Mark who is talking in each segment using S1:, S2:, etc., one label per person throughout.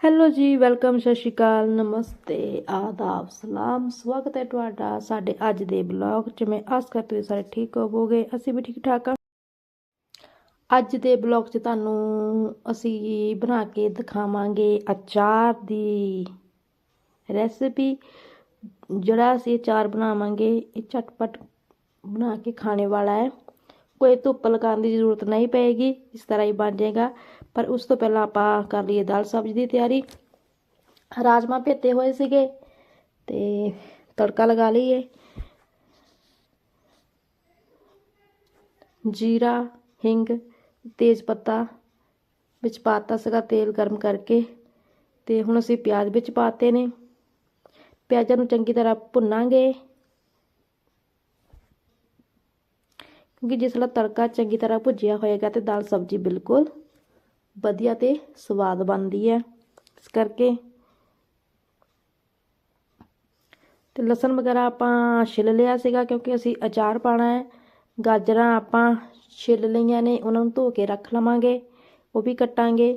S1: Hello ਜੀ, welcome, ਸਤਿ ਸ਼੍ਰੀ ਅਕਾਲ, ਨਮਸਤੇ, ਆਦਾਬ, ਸਲਾਮ, ਸਵਾਗਤ ਹੈ ਤੁਹਾਡਾ ਸਾਡੇ ਅੱਜ ਦੇ ਬਲੌਗ 'ਚ। ਮੈਂ ਆਸ ਕਰਦੀ ਹਾਂ ਸਾਰੇ ਠੀਕ ਹੋਵੋਗੇ, ਅਸੀਂ ਵੀ ਠੀਕ ਠਾਕ ਆ ਅੱਜ ਦੇ ਬਲੌਗ 'ਚ ਤੁਹਾਨੂੰ ਅਸੀਂ ਬਣਾ ਕੇ ਦਿਖਾਵਾਂਗੇ ਅਚਾਰ ਦੀ ਰੈਸਿਪੀ। ਜਿਹੜਾ ਅਸੀਂ ਅਚਾਰ ਬਣਾਵਾਂਗੇ, ਇਹ ਝਟਪਟ ਬਣਾ ਕੇ ਖਾਣੇ ਵਾਲਾ ਹੈ। ਕੋਈ ਧੁੱਪ ਲਗਾਉਣ ਦੀ ਜ਼ਰੂਰਤ ਨਹੀਂ ਪਏਗੀ, ਇਸ ਤਰ੍ਹਾਂ ਹੀ ਬਣ ਜਾਏਗਾ। ਪਰ ਉਸ ਤੋਂ ਪਹਿਲਾਂ ਆਪਾਂ ਕਰ ਲਈਏ ਦਾਲ ਸਬਜ਼ੀ ਦੀ ਤਿਆਰੀ। ਰਾਜਮਾ ਭੇਤੇ ਹੋਏ ਸੀਗੇ ਤੇ ਤੜਕਾ ਲਗਾ ਲਈਏ। ਜੀਰਾ, ਹਿੰਗ, ਤੇਜ ਪੱਤਾ ਵਿੱਚ ਪਾਤਾ ਸੀਗਾ ਤੇਲ ਗਰਮ ਕਰਕੇ ਤੇ ਹੁਣ ਅਸੀਂ ਪਿਆਜ਼ ਵਿੱਚ ਪਾਤੇ ਨੇ। ਪਿਆਜ਼ਾਂ ਨੂੰ ਚੰਗੀ ਤਰ੍ਹਾਂ ਭੁੰਨਾਂਗੇ। ਕਿਉਂਕਿ ਜਿਸ ਤਰ੍ਹਾਂ ਤੜਕਾ ਚੰਗੀ ਤਰ੍ਹਾਂ ਭੁੱਜਿਆ ਹੋਏਗਾ ਤੇ ਦਾਲ ਸਬਜ਼ੀ ਬਿਲਕੁਲ ਵਧੀਆ ਤੇ ਸਵਾਦ ਬਣਦੀ ਹੈ। ਇਸ ਕਰਕੇ ਤੇ ਲਸਣ ਵਗੈਰਾ ਆਪਾਂ ਛਿੱਲ ਲਿਆ ਸੀਗਾ ਕਿਉਂਕਿ ਅਸੀਂ ਅਚਾਰ ਪਾਣਾ ਹੈ। ਗਾਜਰਾਂ ਆਪਾਂ ਛਿੱਲ ਲਈਆਂ ਨੇ, ਉਹਨਾਂ ਨੂੰ ਧੋ ਕੇ ਰੱਖ ਲਵਾਂਗੇ, ਉਹ ਵੀ ਕੱਟਾਂਗੇ।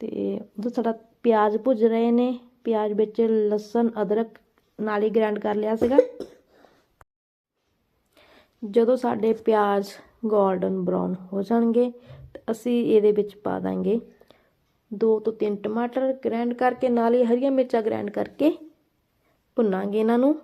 S1: ਤੇ ਉਦੋਂ ਸਾਡਾ ਪਿਆਜ਼ ਭੁੱਜ ਰਹੇ ਨੇ, ਪਿਆਜ਼ ਵਿੱਚ ਲਸਣ, ਅਦਰਕ ਨਾਲ ਹੀ ਗ੍ਰਾਈਂਡ ਕਰ ਲਿਆ ਸੀਗਾ। ਜਦੋਂ ਸਾਡੇ ਪਿਆਜ਼ ਗੋਲਡਨ ਬਰਾਊਨ ਹੋ ਜਾਣਗੇ। ਤੇ ਅਸੀਂ ਇਹਦੇ ਵਿੱਚ ਪਾ ਦਾਂਗੇ ਦੋ ਤੋਂ ਤਿੰਨ ਟਮਾਟਰ ਗ੍ਰਾਈਂਡ ਕਰਕੇ, ਨਾਲ ਹੀ ਹਰੀਆਂ ਮਿਰਚਾਂ ਗ੍ਰਾਈਂਡ ਕਰਕੇ ਭੁੰਨਾਂਗੇ ਇਹਨਾਂ ਨੂੰ।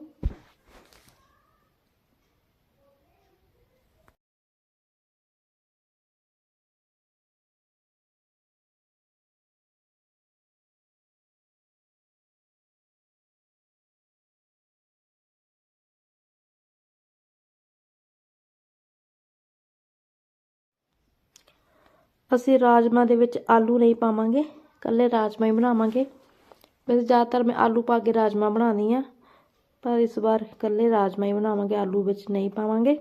S1: ਅਸੀਂ ਰਾਜਮਾ ਦੇ ਵਿੱਚ ਆਲੂ ਨਹੀਂ ਪਾਵਾਂਗੇ ਕੱਲੇ ਰਾਜਮਾ ਹੀ ਬਣਾਵਾਂਗੇ। ਵੈਸੇ ਜ਼ਿਆਦਾਤਰ ਮੈਂ ਆਲੂ ਪਾ ਕੇ ਰਾਜਮਾ ਬਣਾਉਂਦੀ ਆ ਪਰ ਇਸ ਵਾਰ ਕੱਲੇ ਰਾਜਮਾ ਹੀ ਬਣਾਵਾਂਗੇ, ਆਲੂ ਵਿੱਚ ਨਹੀਂ ਪਾਵਾਂਗੇ।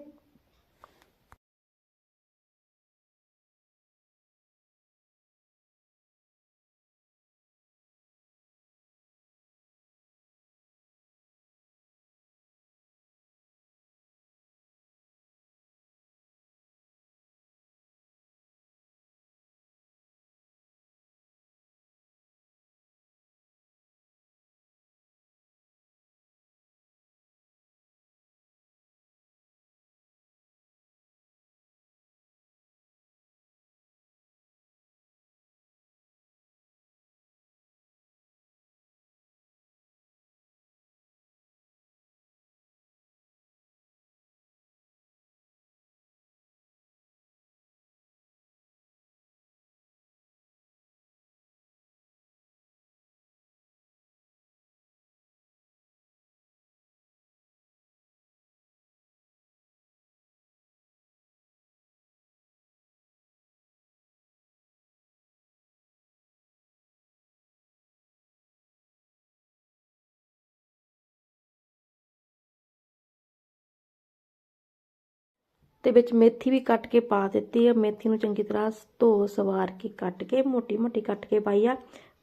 S1: ਤੇ ਵਿੱਚ ਮੇਥੀ ਵੀ ਕੱਟ ਕੇ ਪਾ ਦਿੱਤੀ ਹੈ ਮੇਥੀ ਨੂੰ ਚੰਗੀ ਤਰ੍ਹਾਂ ਧੋ, ਸਵਾਰ ਕੇ ਕੱਟ ਕੇ ਮੋਟੀ ਮੋਟੀ ਕੱਟ ਕੇ ਪਾਈ ਆ।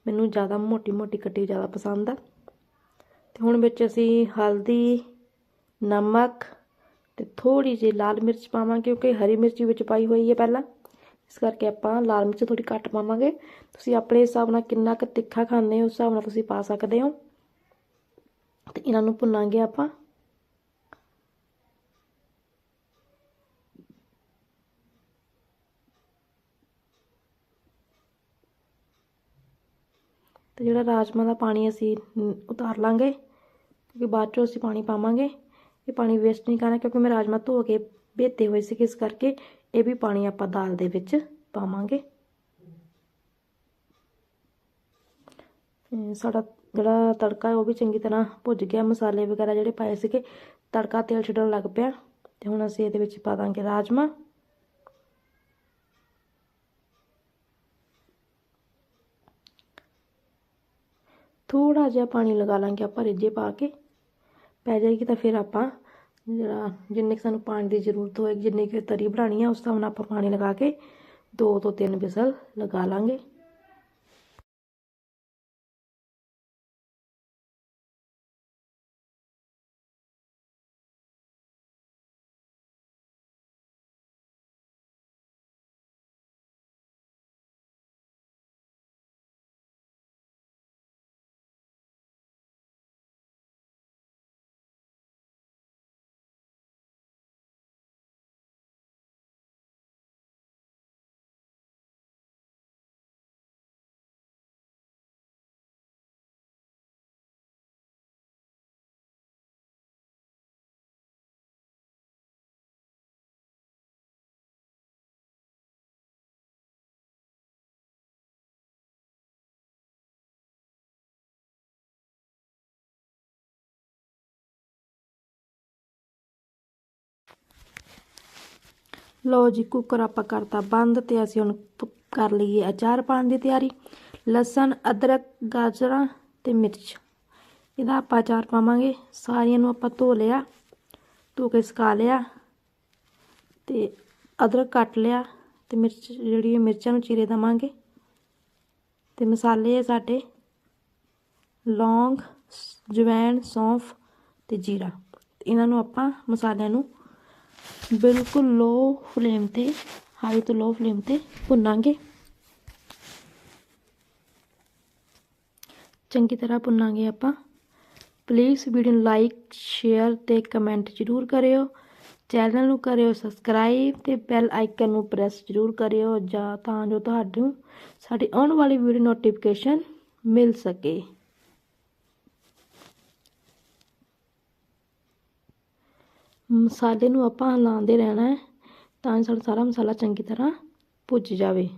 S1: ਮੈਨੂੰ ਜ਼ਿਆਦਾ ਮੋਟੀ ਮੋਟੀ ਕੱਟੀ ਜ਼ਿਆਦਾ ਪਸੰਦ ਆ। ਤੇ ਹੁਣ ਵਿੱਚ ਅਸੀਂ ਹਲਦੀ, ਨਮਕ ਤੇ ਥੋੜੀ ਜਿਹੀ ਲਾਲ ਮਿਰਚ ਪਾਵਾਂਗੇ ਕਿਉਂਕਿ ਹਰੀ ਮਿਰਚ ਵਿੱਚ ਪਾਈ ਹੋਈ ਹੈ ਪਹਿਲਾਂ। ਇਸ ਕਰਕੇ ਆਪਾਂ ਲਾਲ ਮਿਰਚ ਥੋੜੀ ਘੱਟ ਪਾਵਾਂਗੇ। ਤੁਸੀਂ ਆਪਣੇ ਹਿਸਾਬ ਨਾਲ ਕਿੰਨਾ ਕੁ ਤਿੱਖਾ ਖਾਂਦੇ ਹੋ, ਉਸ ਹਿਸਾਬ ਨਾਲ ਤੁਸੀਂ ਪਾ ਸਕਦੇ ਹੋ। ਤੇ ਇਹਨਾਂ ਨੂੰ ਭੁੰਨਾਂਗੇ ਆਪਾਂ। ਤੇ ਜਿਹੜਾ ਰਾਜਮਾ ਦਾ ਪਾਣੀ ਅਸੀਂ ਉਤਾਰ ਲਾਂਗੇ ਕਿਉਂਕਿ ਬਾਅਦ ਚੋਂ ਅਸੀਂ ਪਾਣੀ ਪਾਵਾਂਗੇ। ਇਹ ਪਾਣੀ ਵੇਸਟ ਨਹੀਂ ਕਰਨਾ ਕਿਉਂਕਿ ਮੈਂ ਰਾਜਮਾ ਧੋ ਕੇ ਭੇਤੇ ਹੋਏ ਸੀ ਇਸ ਕਰਕੇ ਇਹ ਵੀ ਪਾਣੀ ਆਪਾਂ ਦਾਲ ਦੇ ਵਿੱਚ ਪਾਵਾਂਗੇ। ਸਾਡਾ ਜਿਹੜਾ ਤੜਕਾ ਹੈ, ਉਹ ਵੀ ਚੰਗੀ ਤਰ੍ਹਾਂ ਭੁੱਜ ਗਿਆ। ਮਸਾਲੇ ਵਗੈਰਾ ਜਿਹੜੇ ਪਾਏ ਸੀਗੇ, ਤੜਕਾ ਤੇਲ ਛੱਡਣ ਲੱਗ ਪਿਆ ਤੇ ਹੁਣ ਅਸੀਂ ਇਹਦੇ ਵਿੱਚ ਪਾ ਦਾਂਗੇ ਰਾਜਮਾ। ਥੋੜਾ ਜਿਹਾ ਪਾਣੀ ਲਗਾ ਲਾਂਗੇ ਆਪਾਂ ਰਿੱਝੇ ਪਾ ਕੇ। ਪੈ ਜਾਏਗੀ ਤਾਂ ਫਿਰ ਆਪਾਂ ਜਿਹੜਾ ਜਿੰਨੇ ਸਾਨੂੰ ਪਾਣੀ ਦੀ ਜ਼ਰੂਰਤ ਹੋਏਗੀ, ਜਿੰਨੀ ਕਿ ਤਰੀ ਬਣਾਣੀ ਆ, ਉਸ ਹਿਸਾਬ ਨਾਲ ਆਪਾਂ ਪਾਣੀ ਲਗਾ ਕੇ ਦੋ ਤੋਂ ਤਿੰਨ ਵਿਸਲ ਲਗਾ ਲਾਂਗੇ। ਲਓ ਜੀ ਕੁੱਕਰ ਆਪਾਂ ਕਰਤਾ ਬੰਦ ਤੇ ਅਸੀਂ ਹੁਣ ਕਰ ਲਈਏ ਅਚਾਰ ਪਾਉਣ ਦੀ ਤਿਆਰੀ। ਲਸਣ, ਅਦਰਕ, ਗਾਜਰਾਂ ਤੇ ਮਿਰਚ। ਇਹਦਾ ਆਪਾਂ ਅਚਾਰ ਪਾਵਾਂਗੇ। ਸਾਰੀਆਂ ਨੂੰ ਆਪਾਂ ਧੋ ਲਿਆ, ਧੋ ਕੇ ਸੁਕਾ ਲਿਆ ਤੇ ਅਦਰਕ ਕੱਟ ਲਿਆ ਤੇ ਮਿਰਚ, ਜਿਹੜੀ ਹੈ ਮਿਰਚਾਂ ਨੂੰ ਚੀਰੇ ਦਵਾਂਗੇ। ਤੇ ਮਸਾਲੇ ਆ ਸਾਡੇ, ਲੌਂਗ, ਸ- ਜਵੈਣ, ਸੌਂਫ ਤੇ ਜੀਰਾ। ਇਹਨਾਂ ਨੂੰ ਆਪਾਂ ਮਸਾਲਿਆਂ ਨੂੰ ਬਿਲਕੁਲ ਲੋ ਫਲੇਮ ਤੇ ਹਾਈ ਤੋਂ ਲੋ ਫਲੇਮ ਤੇ ਭੁੰਨਾਂਗੇ। ਚੰਗੀ ਤਰ੍ਹਾਂ ਭੁੰਨਾਂਗੇ ਆਪਾਂ। ਪਲੀਜ਼ ਵੀਡੀਓ ਨੂੰ ਲਾਈਕ ਸ਼ੇਅਰ ਤੇ ਕਮੈਂਟ ਜ਼ਰੂਰ ਕਰਿਓ। ਚੈਨਲ ਨੂੰ ਕਰਿਓ ਸਬਸਕ੍ਰਾਈਬ ਤੇ ਬੈਲ ਆਈਕਨ ਨੂੰ ਪ੍ਰੈਸ ਜ਼ਰੂਰ ਕਰਿਓ ਜਾਂ ਤਾਂ ਜੋ ਤੁਹਾਨੂੰ ਸਾਡੀ ਆਉਣ ਵਾਲੀ ਵੀਡੀਓ ਨੋਟੀਫਿਕੇਸ਼ਨ ਮਿਲ ਸਕੇ। ਮਸਾਲੇ ਨੂੰ ਆਪਾਂ ਹਿਲਾਉਂਦੇ ਰਹਿਣਾ ਹੈ ਤਾਂ ਸਾਡਾ ਸਾਰਾ ਮਸਾਲਾ ਚੰਗੀ ਤਰ੍ਹਾਂ ਭੁੱਜ ਜਾਵੇ।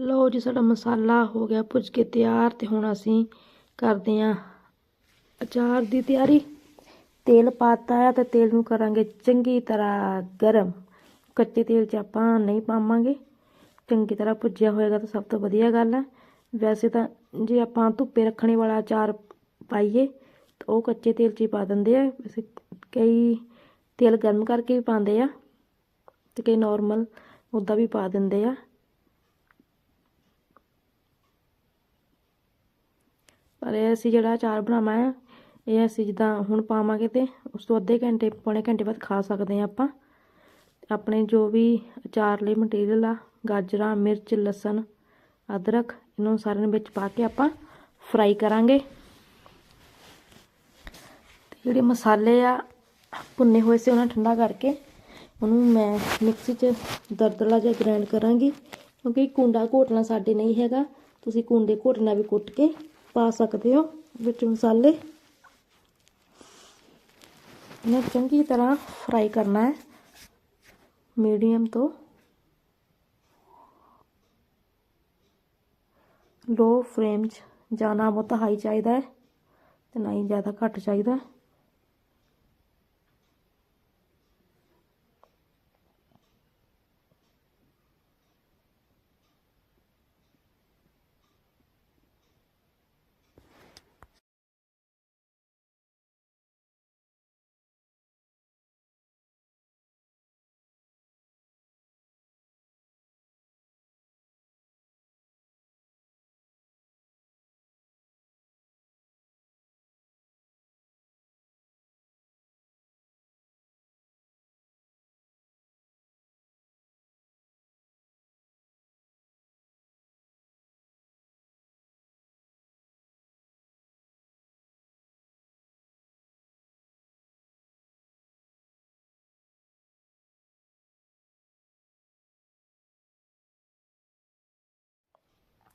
S1: ਲਓ ਜੀ, ਸਾਡਾ ਮਸਾਲਾ ਹੋ ਗਿਆ ਭੁੱਜ ਕੇ ਤਿਆਰ ਤੇ ਹੁਣ ਅਸੀਂ ਕਰਦੇ ਹਾਂ ਅਚਾਰ ਦੀ ਤਿਆਰੀ। ਤੇਲ ਪਾਤਾ ਹੈ ਤੇ ਤੇਲ ਨੂੰ ਕਰਾਂਗੇ ਚੰਗੀ ਤਰ੍ਹਾਂ ਗਰਮ। ਕੱਚੇ ਤੇਲ 'ਚ ਆਪਾਂ ਨਹੀਂ ਪਾਵਾਂਗੇ। ਚੰਗੀ ਤਰ੍ਹਾਂ ਭੁੱਜਿਆ ਹੋਏਗਾ ਤਾਂ ਸਭ ਤੋਂ ਵਧੀਆ ਗੱਲ ਹੈ ਵੈਸੇ ਤਾਂ ਜੇ ਆਪਾਂ ਧੁੱਪੇ ਰੱਖਣੇ ਵਾਲਾ ਅਚਾਰ ਪਾਈਏ ਤਾਂ ਉਹ ਕੱਚੇ ਤੇਲ 'ਚ ਹੀ ਪਾ ਦਿੰਦੇ ਆ। ਵੈਸੇ ਕਈ ਤੇਲ ਗਰਮ ਕਰਕੇ ਵੀ ਪਾਉਂਦੇ ਆ ਤੇ ਕਈ ਨਾਰਮਲ ਉੱਦਾਂ ਵੀ ਪਾ ਦਿੰਦੇ ਆ। ਪਰ ਇਹ ਅਸੀਂ ਜਿਹੜਾ ਅਚਾਰ ਬਣਾਉਣਾ ਹੈ, ਇਹ ਅਸੀਂ ਜਿੱਦਾਂ ਹੁਣ ਪਾਵਾਂਗੇ ਤੇ ਉਸ ਤੋਂ ਅੱਧੇ ਘੰਟੇ, ਪੌਣੇ ਘੰਟੇ ਬਾਅਦ ਖਾ ਸਕਦੇ ਹਾਂ ਆਪਾਂ। ਆਪਣੇ ਜੋ ਵੀ ਅਚਾਰ ਲਈ ਮਟੀਰੀਅਲ ਆ, ਗਾਜਰਾਂ, ਮਿਰਚ, ਲਸਣ, ਅਦਰਕ, ਇਹਨਾਂ ਨੂੰ ਸਾਰਿਆਂ ਨੂੰ ਵਿੱਚ ਪਾ ਕੇ ਆਪਾਂ ਫਰਾਈ ਕਰਾਂਗੇ। ਤੇ ਜਿਹੜੇ ਮਸਾਲੇ ਆ, ਭੁੰਨੇ ਹੋਏ ਸੀ ਉਹਨਾਂ ਨੂੰ ਠੰਡਾ ਕਰਕੇ ਉਹਨੂੰ ਮੈਂ ਮਿਕਸੀ 'ਚ ਦਰਦਲਾ ਜਿਹਾ ਗ੍ਰਾਈਂਡ ਕਰਾਂਗੀ, ਕਿਉਂਕਿ ਕੁੰਡਾ ਘੋਟਣਾ ਸਾਡੇ ਨਹੀਂ ਹੈਗਾ। ਤੁਸੀਂ ਕੁੰਡੇ ਘੋਟਣਾ ਵੀ ਕੁੱਟ ਕੇ ਪਾ ਸਕਦੇ ਹੋ ਵਿੱਚ ਮਸਾਲੇ। ਇਹਨਾਂ ਨੂੰ ਚੰਗੀ ਤਰ੍ਹਾਂ ਫਰਾਈ ਕਰਨਾ ਹੈ। ਮੀਡੀਅਮ ਤੋਂ। ਲੋ ਫਲੇਮ 'ਚ ਜਾਣਾ ਬਹੁਤ ਹਾਈ ਚਾਹੀਦਾ ਹੈ ਤੇ ਨਾ ਹੀ ਜ਼ਿਆਦਾ ਘੱਟ ਚਾਹੀਦਾ ਹੈ।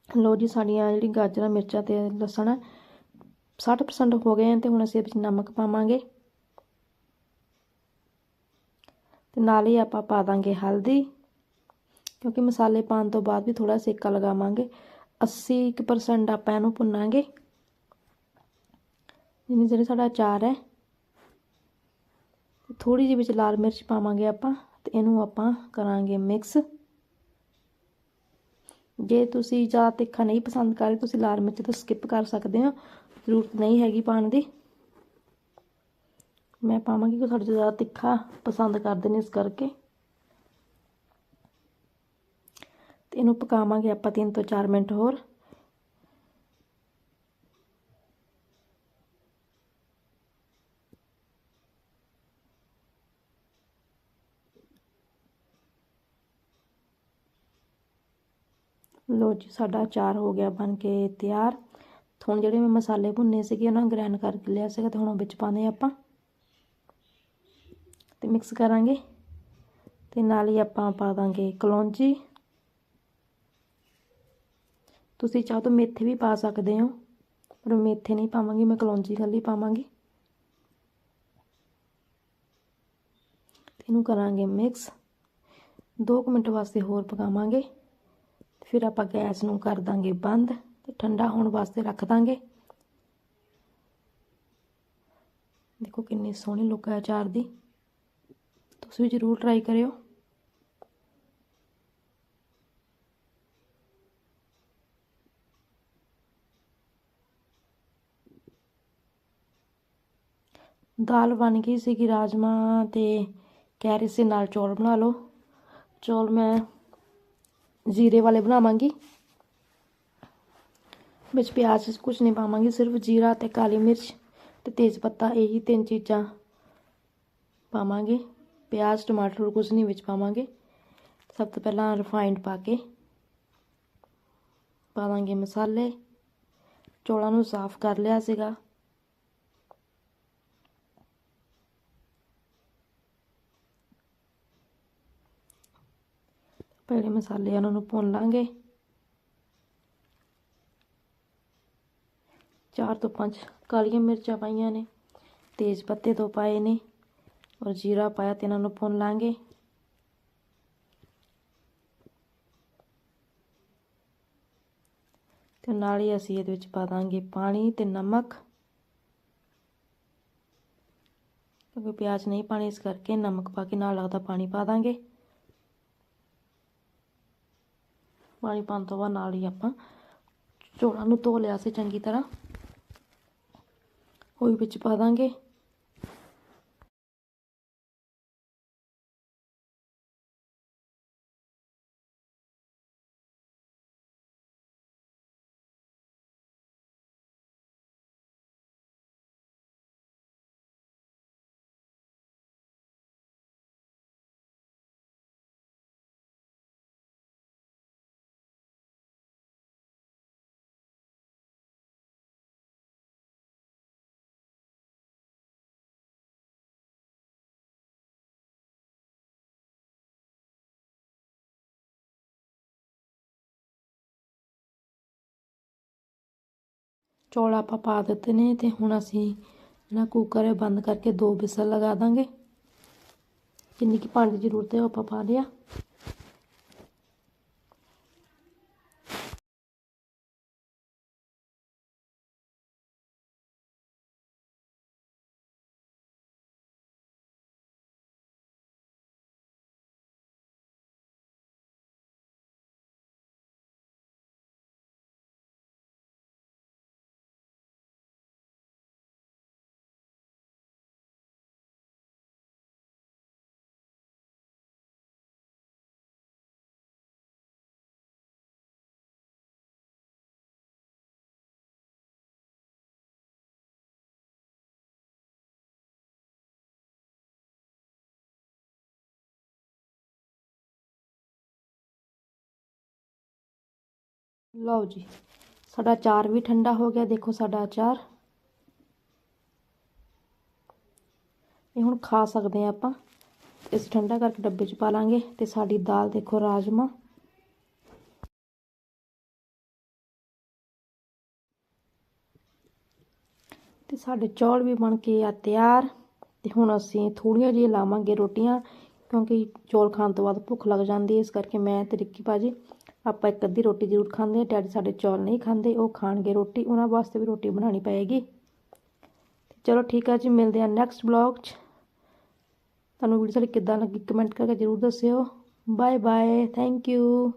S1: ਲੋ ਜੀ ਸਾਡੀਆਂ ਜਿਹੜੀ ਗਾਜਰਾਂ, ਮਿਰਚਾਂ ਤੇ ਲਸਣ ਹੈ 60% ਹੋ ਗਏ ਹਨ ਤੇ ਹੁਣ ਅਸੀਂ ਇਹਦੇ ਵਿੱਚ ਨਮਕ ਪਾਵਾਂਗੇ। ਤੇ ਨਾਲ ਹੀ ਆਪਾਂ ਪਾ ਦਾਂਗੇ ਹਲਦੀ, ਕਿਉਂਕਿ ਮਸਾਲੇ ਪਾਉਣ ਤੋਂ ਬਾਅਦ ਵੀ ਥੋੜਾ ਸੇਕਾ ਲਗਾਵਾਂਗੇ। 80% ਆਪਾਂ ਇਹਨੂੰ ਭੁੰਨਾਂਗੇ। ਜਿੰਨੀ ਜਿਹੜੇ ਸਾਡਾ ਅਚਾਰ ਹੈ ਥੋੜੀ ਜਿਹੀ ਵਿੱਚ ਲਾਲ ਮਿਰਚ ਪਾਵਾਂਗੇ ਆਪਾਂ ਤੇ ਇਹਨੂੰ ਆਪਾਂ ਕਰਾਂਗੇ ਮਿਕਸ। ਜੇ ਤੁਸੀਂ ਜ਼ਿਆਦਾ ਤਿੱਖਾ ਨਹੀਂ ਪਸੰਦ ਕਰਦੇ ਤੁਸੀਂ ਲਾਲ ਮਿਰਚ ਤਾਂ ਸਕਿਪ ਕਰ ਸਕਦੇ ਹੋ। ਜ਼ਰੂਰਤ ਨਹੀਂ ਹੈਗੀ ਪਾਉਣ ਦੀ। ਮੈਂ ਪਾਵਾਂਗੀ ਕਿ ਸਾਡੇ ਜ਼ਿਆਦਾ ਤਿੱਖਾ ਪਸੰਦ ਕਰਦੇ ਨੇ ਇਸ ਕਰਕੇ। ਤੇ ਇਹਨੂੰ ਪਕਾਵਾਂਗੇ ਆਪਾਂ 3 ਤੋਂ 4 ਮਿੰਟ ਹੋਰ। ਲੋ ਜੀ, ਸਾਡਾ ਅਚਾਰ ਹੋ ਗਿਆ ਬਣ ਕੇ ਤਿਆਰ। ਹੁਣ ਜਿਹੜੇ ਮੈਂ ਮਸਾਲੇ ਭੁੰਨੇ ਸੀਗੇ, ਉਹਨਾਂ ਨੂੰ ਗ੍ਰਾਈਂਡ ਕਰਕੇ ਲਿਆ ਸੀਗਾ ਤੇ ਹੁਣ ਉਹ ਵਿੱਚ ਪਾਣੇ ਆਪਾਂ। ਤੇ ਮਿਕਸ ਕਰਾਂਗੇ। ਤੇ ਨਾਲ ਹੀ ਆਪਾਂ ਪਾ ਦਾਂਗੇ ਕਲੌਂਜੀ। ਤੁਸੀਂ ਚਾਹੋ ਤਾਂ ਮੇਥੇ ਵੀ ਪਾ ਸਕਦੇ ਹੋ, ਪਰ ਮੇਥੇ ਨਹੀਂ ਪਾਵਾਂਗੀ, ਮੈਂ ਕਲੌਂਜੀ ਖਾਲੀ ਪਾਵਾਂਗੀ। ਇਹਨੂੰ ਕਰਾਂਗੇ ਮਿਕਸ 2 ਮਿੰਟ ਵਾਸਤੇ ਹੋਰ ਪਕਾਵਾਂਗੇ। ਫਿਰ ਆਪਾਂ ਗੈਸ ਨੂੰ ਕਰ ਦਾਂਗੇ ਬੰਦ ਤੇ ਠੰਡਾ ਹੋਣ ਵਾਸਤੇ ਰੱਖ ਦਾਂਗੇ। ਦੇਖੋ ਕਿੰਨੀ ਸੋਹਣੀ ਲੁੱਕ ਹੈ ਅਚਾਰ ਦੀ। ਤੁਸੀਂ ਵੀ ਜ਼ਰੂਰ ਟਰਾਈ ਕਰਿਓ। ਦਾਲ ਬਣ ਗਈ ਸੀਗੀ ਰਾਜਮਾ ਤੇ ਕਹਿ ਰਹੀ ਨਾਲ ਚੌਲ ਬਣਾ ਲਓ। ਚੌਲ ਮੈਂ ਜੀਰੇ ਵਾਲੇ ਬਣਾਵਾਂਗੀ। ਵਿੱਚ ਪਿਆਜ਼ ਕੁਝ ਨਹੀਂ ਪਾਵਾਂਗੀ, ਸਿਰਫ ਜੀਰਾ ਤੇ ਕਾਲੀ ਮਿਰਚ ਤੇ ਤੇਜ਼ ਪੱਤਾ ਇਹੀ ਤਿੰਨ ਚੀਜ਼ਾਂ ਪਾਵਾਂਗੇ। ਪਿਆਜ਼, ਟਮਾਟਰ ਕੁਝ ਨਹੀਂ ਵਿੱਚ ਪਾਵਾਂਗੇ। ਸਭ ਤੋਂ ਪਹਿਲਾਂ ਰਿਫਾਈਨਡ ਪਾ ਕੇ ਪਾਵਾਂਗੇ ਮਸਾਲੇ। ਚੌਲਾਂ ਨੂੰ ਸਾਫ਼ ਕਰ ਲਿਆ ਸੀਗਾ। ਜਿਹੜੇ ਮਸਾਲੇ ਉਹਨਾਂ ਨੂੰ ਭੁੰਨ ਲਾਂਗੇ। ਚਾਰ ਤੋਂ ਪੰਜ ਕਾਲੀਆਂ ਮਿਰਚਾਂ ਪਾਈਆਂ ਨੇ, ਤੇਜ਼ ਪੱਤੇ ਦੋ ਪਾਏ ਨੇ ਔਰ ਜੀਰਾ ਪਾਇਆ ਤੇ ਇਹਨਾਂ ਨੂੰ ਭੁੰਨ ਲਾਂਗੇ। ਤੇ ਨਾਲ ਹੀ ਅਸੀਂ ਇਹਦੇ ਵਿੱਚ ਪਾ ਦਾਂਗੇ ਪਾਣੀ ਤੇ ਨਮਕ। ਕਿਉਂਕਿ ਪਿਆਜ਼ ਨਹੀਂ ਪਾਣੀ ਇਸ ਕਰਕੇ ਨਮਕ ਪਾ ਕੇ ਨਾਲ ਲੱਗਦਾ ਪਾਣੀ ਪਾ ਦਾਂਗੇ। ਪਾਣੀ ਪਾਉਣ ਤੋਂ ਬਾਅਦ ਨਾਲ ਹੀ ਆਪਾਂ ਚੋਲਾਂ ਨੂੰ ਧੋ ਲਿਆ ਸੀ ਚੰਗੀ ਤਰ੍ਹਾਂ। ਉਹ ਵਿੱਚ ਪਾ ਦਾਂਗੇ। ਚੌਲ ਆਪਾਂ ਪਾ ਦਿੱਤੇ ਨੇ ਤੇ ਹੁਣ ਅਸੀਂ ਜਿਹੜਾ ਕੁੱਕਰ ਹੈ ਬੰਦ ਕਰਕੇ ਦੋ ਵਿਸਲ ਲਗਾ ਦਾਂਗੇ। ਜਿੰਨੀ ਕਿ ਪਾਣੀ ਦੀ ਜ਼ਰੂਰਤ ਹੈ ਉਹ ਆਪਾਂ ਪਾ ਲਿਆ। ਲਓ ਜੀ, ਸਾਡਾ ਅਚਾਰ ਵੀ ਠੰਡਾ ਹੋ ਗਿਆ, ਦੇਖੋ ਸਾਡਾ ਅਚਾਰ। ਇਹ ਹੁਣ ਖਾ ਸਕਦੇ ਆ ਆਪਾਂ। ਇਸ ਠੰਡਾ ਕਰਕੇ ਡੱਬੇ 'ਚ ਪਾ ਲਾਂਗੇ ਤੇ ਸਾਡੀ ਦਾਲ ਦੇਖੋ ਰਾਜਮਾ। ਤੇ ਸਾਡੇ ਚੌਲ ਵੀ ਬਣ ਕੇ ਆ ਤਿਆਰ। ਤੇ ਹੁਣ ਅਸੀਂ ਥੋੜੀਆਂ ਜਿਹੀਆਂ ਲਾਵਾਂਗੇ ਰੋਟੀਆਂ, ਕਿਉਂਕਿ ਚੌਲ ਖਾਣ ਤੋਂ ਬਾਅਦ ਭੁੱਖ ਲੱਗ ਜਾਂਦੀ ਹੈ, ਇਸ ਕਰਕੇ ਮੈਂ ਤੇ ਰਿੱਕੀ ਭਾਜੀ ਆਪਾਂ ਇੱਕ ਅੱਧੀ ਰੋਟੀ ਜ਼ਰੂਰ ਖਾਂਦੇ ਆ ਡੈਡੀ ਸਾਡੇ ਚੌਲ ਨਹੀਂ ਖਾਂਦੇ, ਉਹ ਖਾਣਗੇ ਰੋਟੀ। ਉਹਨਾਂ ਵਾਸਤੇ ਵੀ ਰੋਟੀ ਬਣਾਉਣੀ ਪਏਗੀ। ਚਲੋ ਠੀਕ ਆ ਜੀ, ਮਿਲਦੇ ਆ ਨੈਕਸਟ ਬਲੌਗ 'ਚ। ਤੁਹਾਨੂੰ ਵੀਡੀਓ ਸਾਡੀ ਕਿੱਦਾਂ ਲੱਗੀ ਕਮੈਂਟ ਕਰਕੇ ਜ਼ਰੂਰ ਦੱਸਿਓ। Bye bye thank you